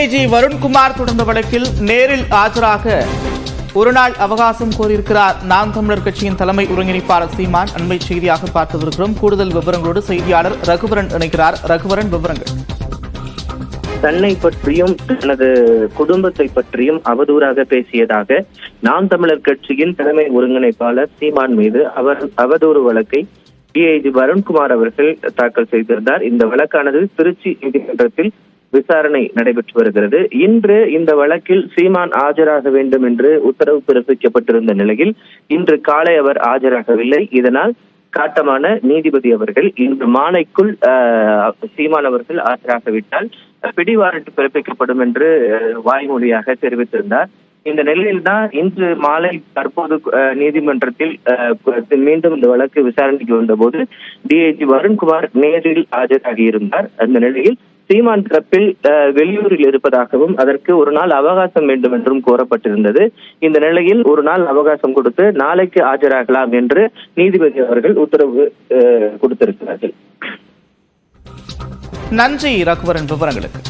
DIG Varun Kumar தொடர்ந்த வழக்கில் நேரில் ஆஜராக ஒருநாள் அவகாசம் கோரியிருக்கிறார். நாம் தமிழர் கட்சியின் தலைமை ஒருங்கிணைப்பாளர் சீமான் அண்மை செய்தியாக பார்த்து கூடுதல் விவரங்களோடு செய்தியாளர் ரகுவரன் இணைக்கிறார் ரகுவரன் விவரங்கள். தன்னை பற்றியும் தனது குடும்பத்தை பற்றியும் அவதூறாக பேசியதாக நாம் தமிழர் கட்சியின் தலைமை ஒருங்கிணைப்பாளர் சீமான் மீது அவர் அவதூறு வழக்கை டிஐஜி வருண்குமார் அவர்கள் தாக்கல் செய்திருந்தார். இந்த வழக்கானது திருச்சி நீதிமன்றத்தில் விசாரணை நடைபெற்று வருகிறது. இன்று இந்த வழக்கில் சீமான் ஆஜராக வேண்டும் என்று உத்தரவு பிறப்பிக்கப்பட்டிருந்த நிலையில் இன்று காலை அவர் ஆஜராகவில்லை. இதனால் காட்டமான நீதிபதி அவர்கள் இன்று மாலைக்குள் சீமான் அவர்கள் ஆஜராகவிட்டால் பிடிவாரண்ட் பிறப்பிக்கப்படும் என்று வாய்மொழியாக தெரிவித்திருந்தார். இந்த நிலையில்தான் இன்று மாலை தற்போது நீதிமன்றத்தில் ஆஹ், மீண்டும் இந்த வழக்கு விசாரணைக்கு வந்தபோது டிஐஜி வருண்குமார் நேரில் ஆஜராகி இருந்தார். அந்த நிலையில் சீமான் தரப்பில் வெளியூரில் இருப்பதாகவும் அதற்கு ஒரு நாள் அவகாசம் வேண்டும் என்றும் கோரப்பட்டிருந்தது இந்த நிலையில் ஒரு நாள் அவகாசம் கொடுத்து நாளைக்கு ஆஜராகலாம் என்று நீதிபதி அவர்கள் உத்தரவு கொடுத்திருக்கிறார்கள். நன்றி ரகுவரன் விவரங்களுக்கு.